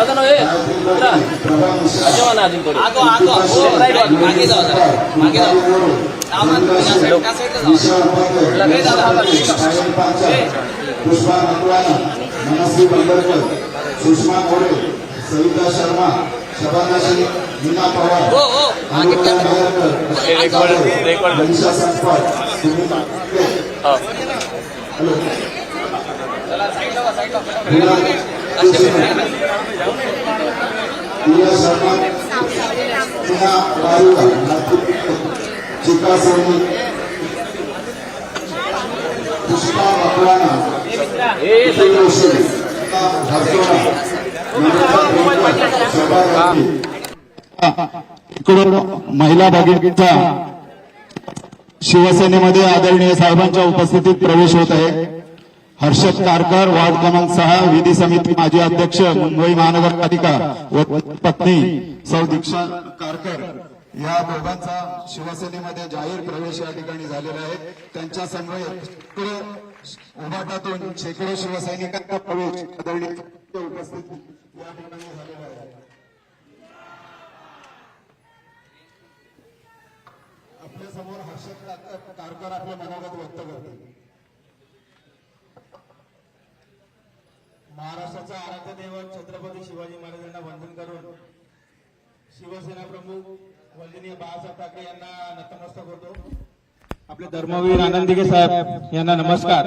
ಅದನ್ನು ಅಜಮಾನ ಅದನ್ನ ಕೊಡಿ ಆಗೋ ಆಗೋ ರೈಟ್ ಆಗಿದಾವ ಆಗಿದಾವ पुष्पा नंदवाना मनस्वी बंदरकर सुषमा मोरे सविता शर्मा शबाना शेख मीना पवार अनुपमा नायरकर मनीषा हेलो चिका सोनी पुष्पा मकवाना इकडून महिला भगिनीचा शिवसेनेमध्ये आदरणीय साहेबांच्या उपस्थितीत प्रवेश होत आहे. हर्षद कारकर वार्ड क्रमांक सहा विधी समिती माजी अध्यक्ष मुंबई महानगरपालिका व पत्नी सौ दीक्षा कारकर. या दोघांचा शिवसेनेमध्ये जाहीर प्रवेश या ठिकाणी झालेला आहे. त्यांच्या समवेत उभाटातून शेकडो शिवसैनिकांचा प्रवेश उपस्थित या ठिकाणी झालेला आहे. आपल्यासमोर हर्षद कारकर आपल्या आपले मनोगत व्यक्त करतील. महाराष्ट्राचा आराध्य दैवत छत्रपती शिवाजी महाराजांना वंदन करून शिवसेना प्रमुख वंदनीय बाळासाहेब ठाकरे यांना नतमस्तक होतो आपले धर्मवीर आनंदिगे साहेब यांना नमस्कार.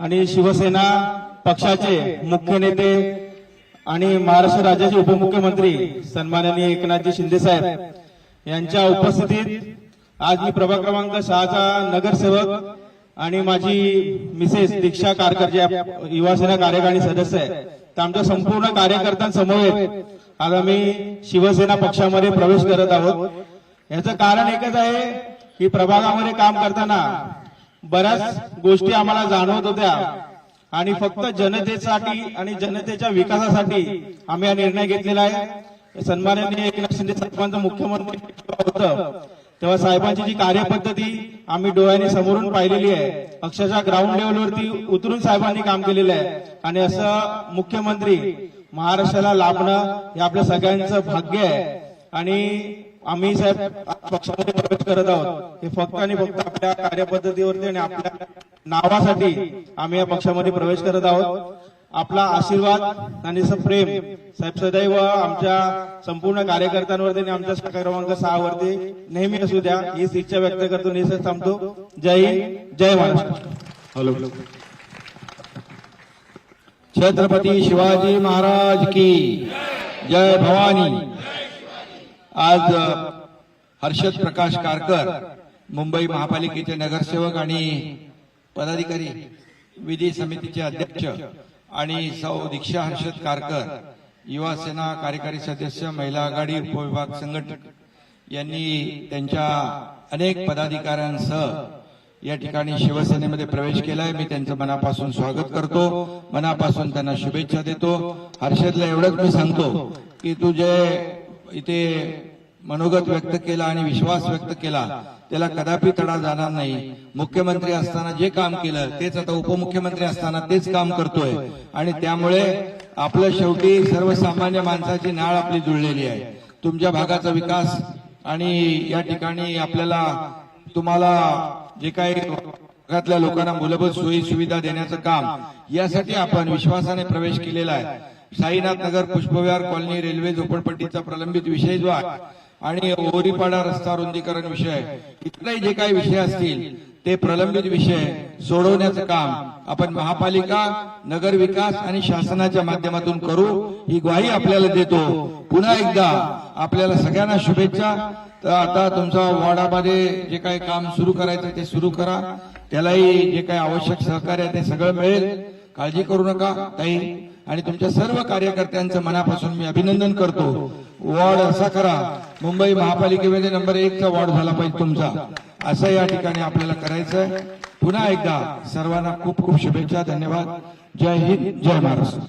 आणि शिवसेना पक्षाचे मुख्य नेते आणि महाराष्ट्र राज्याचे उपमुख्यमंत्री सन्माननीय एकनाथजी शिंदे साहेब यांच्या उपस्थितीत आज मी प्रभाग क्रमांक सहाचा नगरसेवक आणि माझी मिसेस दीक्षा कारकर जे युवासेना कार्यकारिणी सदस्य आहे. तर आमच्या संपूर्ण कार्यकर्त्यांसमोर आज आम्ही शिवसेना पक्षामध्ये प्रवेश करत आहोत. याचं कारण एकच आहे की प्रभागामध्ये काम करताना बऱ्याच गोष्टी आम्हाला जाणवत होत्या. आणि फक्त जनतेसाठी आणि जनतेच्या विकासासाठी आम्ही हा निर्णय घेतलेला आहे. सन्माननीय एकनाथ शिंदे साहेबांचं मुख्यमंत्री होतं. तेव्हा साहेबांची जी कार्यपद्धती आम्ही डोळ्याने समोरून पाहिलेली आहे. अक्षरशः ग्राउंड लेवलवरती उतरून साहेबांनी काम केलेलं आहे. आणि असं मुख्यमंत्री महाराष्ट्राला लाभणं हे आपल्या सगळ्यांचं भाग्य आहे. आणि आम्ही साहेब पक्षामध्ये प्रवेश करत आहोत. हे फक्त आणि फक्त आपल्या कार्यपद्धतीवरती आणि आपल्या नावासाठी आम्ही या पक्षामध्ये प्रवेश करत आहोत. आपला आशीर्वाद आणि प्रेम. साहेब सदैव आमच्या संपूर्ण कार्यकर्त्यांवरती आणि आमच्या क्रमांक सहा वरती नेहमी असू द्या हीच इच्छा व्यक्त करतो निसर्ग थांबतो. जय हिंद जय महाराष्ट्र. हॅलो. छत्रपती शिवाजी महाराज की जय भवानी. आज हर्षद प्रकाश कारकर मुंबई महापालिकेचे नगरसेवक आणि पदाधिकारी विधी समितीचे अध्यक्ष आणि सौ दीक्षा हर्षद कारकर युवा सेना कार्यकारी सदस्य महिला आघाडी उपविभाग संघटक यांनी त्यांच्या अनेक पदाधिकाऱ्यांसह या ठिकाणी शिवसेनेमध्ये प्रवेश केलाय. मी त्यांचं मनापासून स्वागत करतो. मनापासून त्यांना शुभेच्छा देतो. हर्षदला एवढंच मी सांगतो की तू जे इथे मनोगत व्यक्त केला आणि विश्वास व्यक्त केला त्याला कदापि तडा जाणार नाही. मुख्यमंत्री असताना जे काम केलं तेच आता उपमुख्यमंत्री असताना तेच काम करतोय. आणि त्यामुळे आपलं शेवटी सर्वसामान्य माणसाची नाळ आपली जुळलेली आहे. तुमच्या भागाचा विकास आणि या ठिकाणी आपल्याला तुम्हाला जे काही भागातल्या लोकांना मूलभूत सोयी सुविधा देण्याचं काम यासाठी आपण विश्वासाने प्रवेश केलेला आहे. साईनाथ नगर पुष्पविहार कॉलनी रेल्वे झोपडपट्टीचा प्रलंबित विषय जो आहे आणि ओरीपाडा रस्ता रुंदीकरण विषय इतरही जे काही विषय असतील ते प्रलंबित विषय सोडवण्याचं काम आपण महापालिका नगर विकास आणि शासनाच्या माध्यमातून करू. ही ग्वाही आपल्याला देतो. पुन्हा एकदा आपल्याला सगळ्यांना शुभेच्छा. तर आता तुमचा वॉर्डामध्ये जे काही काम सुरू करायचं ते सुरू करा. त्यालाही जे काही आवश्यक सहकार्य आहे ते सगळं मिळेल. काळजी करू नका ताई. आणि तुमच्या सर्व कार्यकर्त्यांचं मनापासून मी अभिनंदन करतो. वॉर्ड असा करा. मुंबई महापालिकेमध्ये नंबर एकचा वॉर्ड झाला पाहिजे तुमचा. असं या ठिकाणी आपल्याला करायचं आहे पुन्हा एकदा सर्वांना खूप खूप शुभेच्छा धन्यवाद. जय हिंद जय महाराष्ट्र.